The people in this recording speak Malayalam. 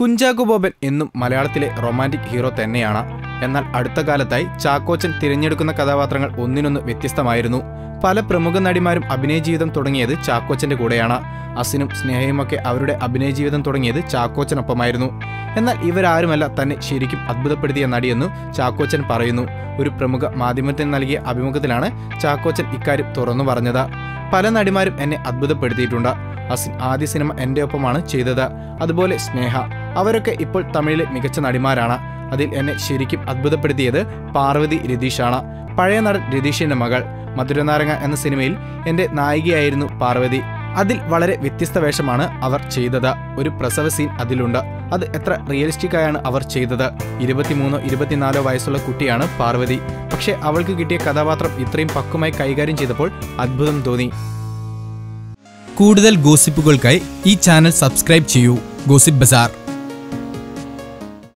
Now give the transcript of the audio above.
കുഞ്ചാക്കോ ബോബൻ എന്നും മലയാളത്തിലെ റൊമാന്റിക് ഹീറോ തന്നെയാണ്. എന്നാൽ അടുത്ത കാലത്തായി ചാക്കോച്ചൻ തിരഞ്ഞെടുക്കുന്ന കഥാപാത്രങ്ങൾ ഒന്നിനൊന്ന് വ്യത്യസ്തമായിരുന്നു. പല പ്രമുഖ നടിമാരും അഭിനയ ജീവിതം തുടങ്ങിയത് ചാക്കോച്ചന്റെ കൂടെയാണ്. അസിനും സ്നേഹയുമൊക്കെ അവരുടെ അഭിനയ ജീവിതം തുടങ്ങിയത് ചാക്കോച്ചനൊപ്പമായിരുന്നു. എന്നാൽ ഇവരാരുമല്ല തന്നെ ശരിക്കും അത്ഭുതപ്പെടുത്തിയ നടിയെന്നു ചാക്കോച്ചൻ പറയുന്നു. ഒരു പ്രമുഖ മാധ്യമത്തിന് നൽകിയ അഭിമുഖത്തിലാണ് ചാക്കോച്ചൻ ഇക്കാര്യം തുറന്നു പറഞ്ഞത്. പല നടിമാരും എന്നെ അത്ഭുതപ്പെടുത്തിയിട്ടുണ്ട്. അസിൻ ആദ്യ സിനിമ എന്റെ ഒപ്പമാണ് ചെയ്തത്. അതുപോലെ സ്നേഹ അവരൊക്കെ ഇപ്പോൾ തമിഴിലെ മികച്ച നടിമാരാണ്. അതിൽ എന്നെ ശരിക്കും അത്ഭുതപ്പെടുത്തിയത് പാർവതി രതീഷാണ്. പഴയ നടൻ രതീഷിന്റെ മകൾ മധുരനാരങ്ങ എന്ന സിനിമയിൽ എന്റെ നായികയായിരുന്നു പാർവതി. അതിൽ വളരെ വ്യത്യസ്ത വേഷമാണ് അവർ ചെയ്തത്. ഒരു പ്രസവ സീൻ അതിലുണ്ട്. അത് എത്ര റിയലിസ്റ്റിക് ആയാണ് അവർ ചെയ്തത്. ഇരുപത്തിമൂന്നോ ഇരുപത്തിനാലോ വയസ്സുള്ള കുട്ടിയാണ് പാർവതി. പക്ഷേ അവൾക്ക് കിട്ടിയ കഥാപാത്രം ഇത്രയും പക്വമായി കൈകാര്യം ചെയ്തപ്പോൾ അത്ഭുതം തോന്നി. കൂടുതൽ ഗോസിപ്പുകൾക്കായി ഈ ചാനൽ സബ്സ്ക്രൈബ് ചെയ്യൂ. Gossip bazaar.